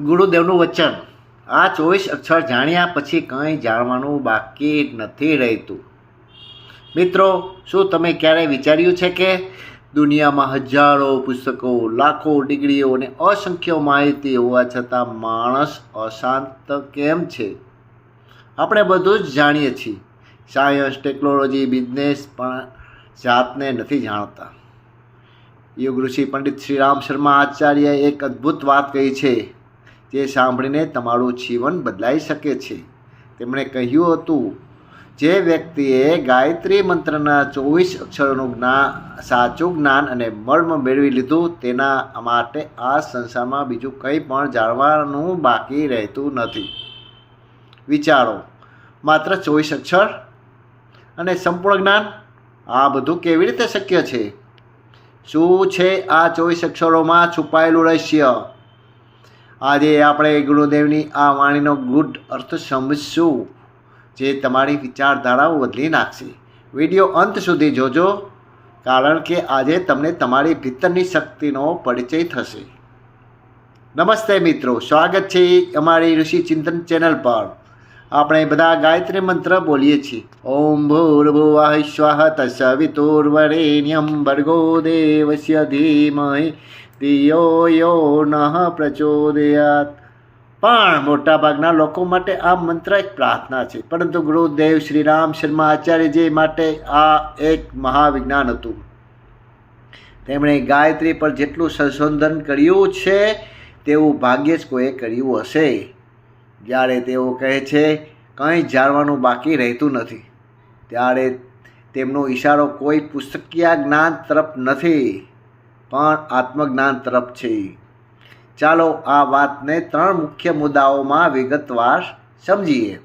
ગુરુદેવનું વચન. આ ચોવીસ અક્ષર જાણ્યા પછી કંઈ જાણવાનું બાકી નથી રહેતું. મિત્રો, શું તમે ક્યારેય વિચાર્યું છે કે દુનિયામાં હજારો પુસ્તકો, લાખો ડિગ્રીઓ અને અસંખ્ય માહિતી હોવા છતાં માણસ અશાંત કેમ છે? આપણે બધું જ જાણીએ છીએ. સાયન્સ, ટેકનોલોજી, બિઝનેસ પણ જાતને નથી જાણતા. યોગ ઋષિ પંડિત શ્રી રામ શર્મા આચાર્યએ એક અદ્ભુત વાત કહી છે. જે સાંભળીને તમારું જીવન બદલાઈ શકે છે. તેમણે કહ્યું હતું, જે વ્યક્તિએ ગાયત્રી મંત્રના ચોવીસ અક્ષરોનું જ્ઞાન સાચું જ્ઞાન અને મર્મ મેળવી લીધું, તેના માટે આ સંસારમાં બીજું કંઈ પણ જાણવાનું બાકી રહેતું નથી. વિચારો, માત્ર ચોવીસ અક્ષર અને સંપૂર્ણ જ્ઞાન? આ બધું કેવી રીતે શક્ય છે? શું છે આ ચોવીસ અક્ષરોમાં છુપાયેલું રહસ્ય? આજે આપણે ગુરુદેવની આ વાણીનો ગુડ અર્થ સમજશું, જે તમારી વિચારધારાઓ બદલી નાખશે. વીડિયો અંત સુધી જોજો, કારણ કે આજે તમને તમારી ભીતરની શક્તિનો પરિચય થશે. નમસ્તે મિત્રો, સ્વાગત છે અમારી ઋષિ ચિંતન ચેનલ પર. આપણે બધા ગાયત્રી મંત્ર બોલીએ છીએ. ઓમ ભૂર્ભુવઃ સ્વઃ તસવિતુર્વરેણ્યમ ભર્ગો દેવસ્ય ધીમહિ ધિયો યો નહ પ્રચોદયાત. પણ મોટાભાગના લોકો માટે આ મંત્ર એક પ્રાર્થના છે. પરંતુ ગુરુદેવ શ્રી રામ શર્મા આચાર્યજી માટે આ એક મહાવિજ્ઞાન હતું. તેમણે ગાયત્રી પર જેટલું સંશોધન કર્યું છે, તેવું ભાગ્યે જ કોઈએ કર્યું હશે. જ્યારે તેઓ કહે છે, કંઈ જાણવાનું બાકી રહેતું નથી. ત્યારે તેમનો ઈશારો કોઈ પુસ્તકીય જ્ઞાન તરફ નથી. પણ આત્મજ્ઞાન તરફ છે. ચાલો આ વાતને ત્રણ મુખ્ય મુદ્દાઓમાં વિગતવાર સમજીએ.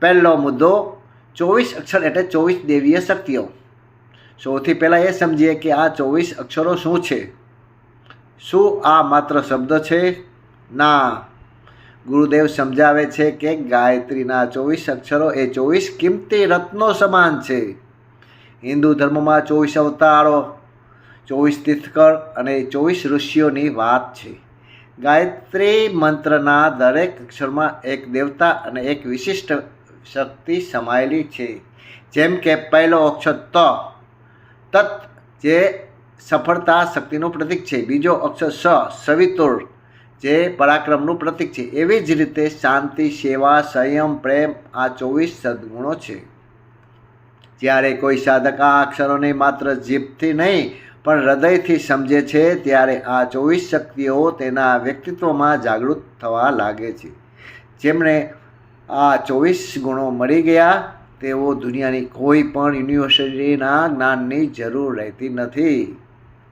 પહેલો મુદ્દો, ચોવીસ અક્ષર એટલે ચોવીસ દેવીય શક્તિઓ. સૌથી પહેલાં એ સમજીએ કે આ ચોવીસ અક્ષરો શું છે? શું આ માત્ર શબ્દ છે? ના. ગુરુદેવ સમજાવે છે કે ગાયત્રીના ચોવીસ અક્ષરો એ ચોવીસ કિંમતી રત્નો સમાન છે. હિન્દુ ધર્મમાં ચોવીસ અવતારો ચોવીસ તીર્થકર અને ચોવીસ ઋષિઓની વાત છે. ગાયત્રી મંત્રના દરેક અક્ષરમાં એક દેવતા અને એક વિશિષ્ટ શક્તિ સમાયેલી છે. જેમ કે પહેલો અક્ષર ત, તત, જે સફળતા શક્તિનું પ્રતીક છે. બીજો અક્ષર સ, સવિતુર, જે પરાક્રમનું પ્રતીક છે. એવી જ રીતે શાંતિ, સેવા, સંયમ, પ્રેમ આ ચોવીસ સદગુણો છે. જ્યારે કોઈ સાધક આ અક્ષરોને માત્ર જીભથી નહીં પણ હૃદયથી સમજે છે ત્યારે આ ચોવીસ શક્તિઓ તેના વ્યક્તિત્વમાં જાગૃત થવા લાગે છે. જેમણે આ ચોવીસ ગુણો મળી ગયા, તેઓ દુનિયાની કોઈ પણ યુનિવર્સિટીના જ્ઞાનની જરૂર રહેતી નથી.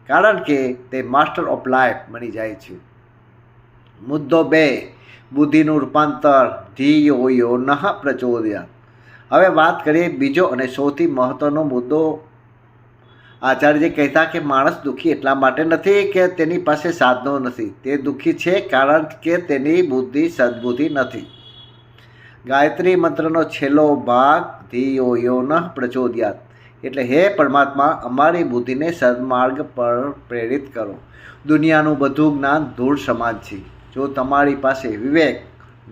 કારણ કે તે માસ્ટર ઓફ લાઈફ બની જાય છે. મુદ્દો બે, બુદ્ધિનું રૂપાંતર ધીયો નહ પ્રચોદયા હવે વાત કરીએ બીજો અને સૌથી મહત્ત્વનો મુદ્દો આચાર્યજી કહેતા કે માણસ દુઃખી એટલા માટે નથી કે તેની પાસે સાધનો નથી. તે દુઃખી છે કારણ કે તેની બુદ્ધિ સદબુદ્ધિ નથી. ગાયત્રી મંત્રનો છેલ્લો ભાગ, ધીયો યો ન પ્રચોદયાત. એટલે હે પરમાત્મા, અમારી બુદ્ધિને સદમાર્ગ પર પ્રેરિત કરો. દુનિયાનું બધું જ્ઞાન ધૂળ સમાન છે. જો તમારી પાસે વિવેક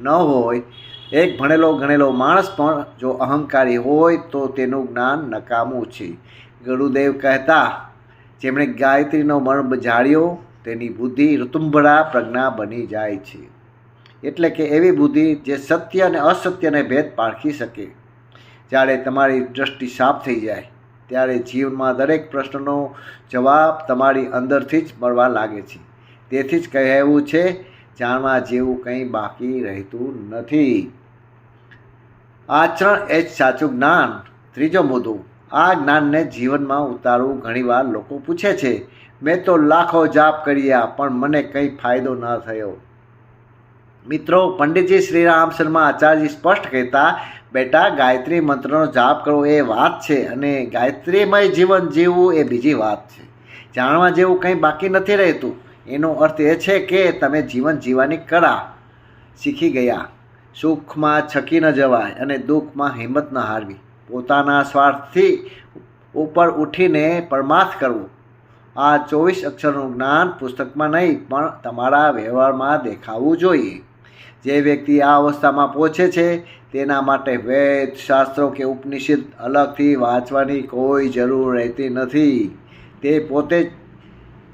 ન હોય, એક ભણેલો ગણેલો માણસ પણ જો અહંકારી હોય તો તેનું જ્ઞાન નકામું છે. ગુરુદેવ કહેતા, જેમણે ગાયત્રીનો મર્મ જાળ્યો, તેની બુદ્ધિ ઋતુંભળા પ્રજ્ઞા બની જાય છે. એટલે કે એવી બુદ્ધિ જે સત્ય અને અસત્યને ભેદ પારખી શકે. જ્યારે તમારી દૃષ્ટિ સાફ થઈ જાય, ત્યારે જીવનમાં દરેક પ્રશ્નનો જવાબ તમારી અંદરથી જ મળવા લાગે છે. તેથી જ કહેવું છે, જાણવા જેવું કંઈ બાકી રહેતું નથી. આચરણ એ જ સાચું જ્ઞાન. ત્રીજો મુદ્દો આ જ્ઞાનને જીવનમાં ઉતારવું ઘણીવાર લોકો પૂછે છે, મેં તો લાખો જાપ કર્યા, પણ મને કંઈ ફાયદો ન થયો. મિત્રો, પંડિતજી શ્રી રામ શર્મા આચાર્યજી સ્પષ્ટ કહેતા, બેટા, ગાયત્રી મંત્રનો જાપ કરવો એ વાત છે અને ગાયત્રીમય જીવન જીવવું એ બીજી વાત છે. જાણવા જેવું કંઈ બાકી નથી રહેતું. એનો અર્થ એ છે કે તમે જીવન જીવવાની કળા શીખી ગયા. સુખમાં છકી ન જવાય અને દુઃખમાં હિંમત ન હારવી. પોતાના સ્વાર્થથી ઉપર ઉઠીને પરમાર્થ કરવું. આ ચોવીસ અક્ષરનું જ્ઞાન પુસ્તકમાં નહીં, પણ તમારા વ્યવહારમાં દેખાવું જોઈએ. જે વ્યક્તિ આ અવસ્થામાં પહોંચે છે, તેના માટે વેદ, શાસ્ત્રો કે ઉપનિષદ અલગથી વાંચવાની કોઈ જરૂર રહેતી નથી. તે પોતે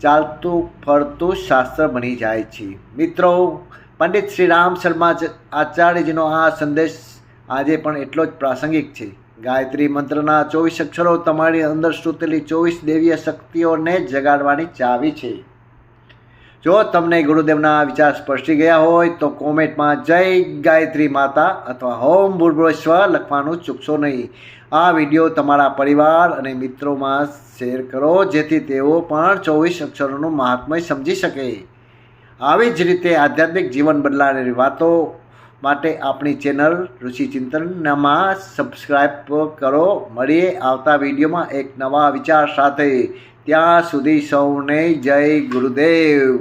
ચાલતું ફરતું શાસ્ત્ર બની જાય છે. મિત્રો, પંડિત શ્રી રામ શર્મા આચાર્યજીનો આ સંદેશ આજે પણ એટલો જ પ્રાસંગિક છે. ગાયત્રી મંત્રના ચોવીસ અક્ષરો તમારી અંદર સૂતેલી ચોવીસ દેવીય શક્તિઓને જગાડવાની ચાવી છે. જો તમને ગુરુદેવના વિચાર સ્પર્શી ગયા હોય, તો કોમેન્ટમાં જય ગાયત્રી માતા અથવા હોમ ભૂર્ભુવસ્વ લખવાનું ચૂકશો નહીં. આ વીડિયો તમારા પરિવાર અને મિત્રોમાં શેર કરો, જેથી તેઓ પણ ચોવીસ અક્ષરોનું મહાત્મય સમજી શકે. આવી જ રીતે આધ્યાત્મિક જીવન બદલાનારી વાતો માટે આપણી ચેનલ ઋષિ ચિંતનમાં સબસ્ક્રાઈબ કરો. મળીએ આવતા વિડીયોમાં એક નવા વિચાર સાથે. ત્યાં સુધી સૌને જય ગુરુદેવ.